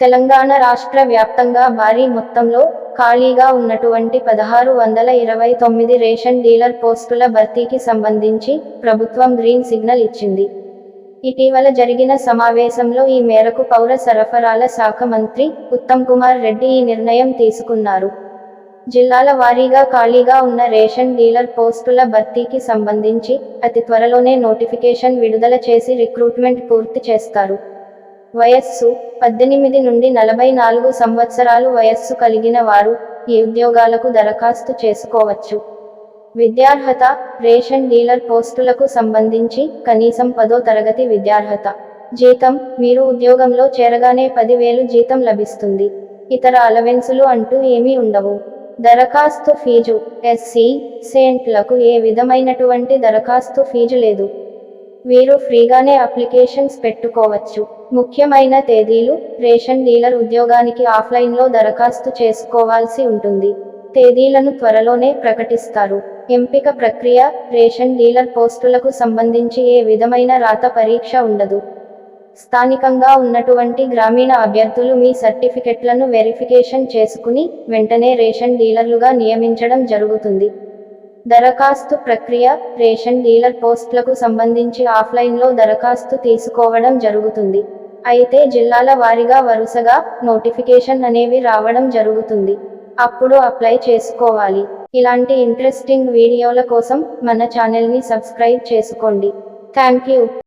తెలంగాణ రాష్ట్ర వ్యాప్తంగా భారీ మొత్తంలో ఖాళీగా ఉన్నటువంటి పదహారు వందల ఇరవై తొమ్మిది రేషన్ డీలర్ పోస్టుల భర్తీకి సంబంధించి ప్రభుత్వం గ్రీన్ సిగ్నల్ ఇచ్చింది. ఇటీవల జరిగిన సమావేశంలో ఈ మేరకు పౌర సరఫరాల శాఖ మంత్రి ఉత్తమ్ కుమార్ రెడ్డి ఈ నిర్ణయం తీసుకున్నారు. జిల్లాల వారీగా ఖాళీగా ఉన్న రేషన్ డీలర్ పోస్టుల భర్తీకి సంబంధించి అతి త్వరలోనే నోటిఫికేషన్ విడుదల చేసి రిక్రూట్మెంట్ పూర్తి చేస్తారు. వయస్సు పద్దెనిమిది నుండి నలభై నాలుగు సంవత్సరాలు వయస్సు కలిగిన వారు ఈ ఉద్యోగాలకు దరఖాస్తు చేసుకోవచ్చు. విద్యార్హత రేషన్ డీలర్ పోస్టులకు సంబంధించి కనీసం పదో తరగతి విద్యార్హత. జీతం మీరు ఉద్యోగంలో చేరగానే పదివేలు జీతం లభిస్తుంది. ఇతర అలవెన్సులు అంటూ ఏమీ ఉండవు. దరఖాస్తు ఫీజు ఎస్సీ సెంట్లకు ఏ విధమైనటువంటి దరఖాస్తు ఫీజు లేదు. వీరు ఫ్రీగానే అప్లికేషన్స్ పెట్టుకోవచ్చు. ముఖ్యమైన తేదీలు రేషన్ డీలర్ ఉద్యోగానికి ఆఫ్లైన్లో దరఖాస్తు చేసుకోవాల్సి ఉంటుంది. తేదీలను త్వరలోనే ప్రకటిస్తారు. ఎంపిక ప్రక్రియ రేషన్ డీలర్ పోస్టులకు సంబంధించి ఏ విధమైన రాత పరీక్ష ఉండదు. స్థానికంగా ఉన్నటువంటి గ్రామీణ అభ్యర్థులు మీ సర్టిఫికెట్లను వెరిఫికేషన్ చేసుకుని వెంటనే రేషన్ డీలర్లుగా నియమించడం జరుగుతుంది. దరఖాస్తు ప్రక్రియ రేషన్ డీలర్ పోస్టులకు సంబంధించి ఆఫ్లైన్లో దరఖాస్తు తీసుకోవడం జరుగుతుంది. అయితే జిల్లాల వారీగా వరుసగా నోటిఫికేషన్ అనేవి రావడం జరుగుతుంది. అప్పుడు అప్లై చేసుకోవాలి. ఇలాంటి ఇంట్రెస్టింగ్ వీడియోల కోసం మన ఛానల్ని సబ్స్క్రైబ్ చేసుకోండి. Thank you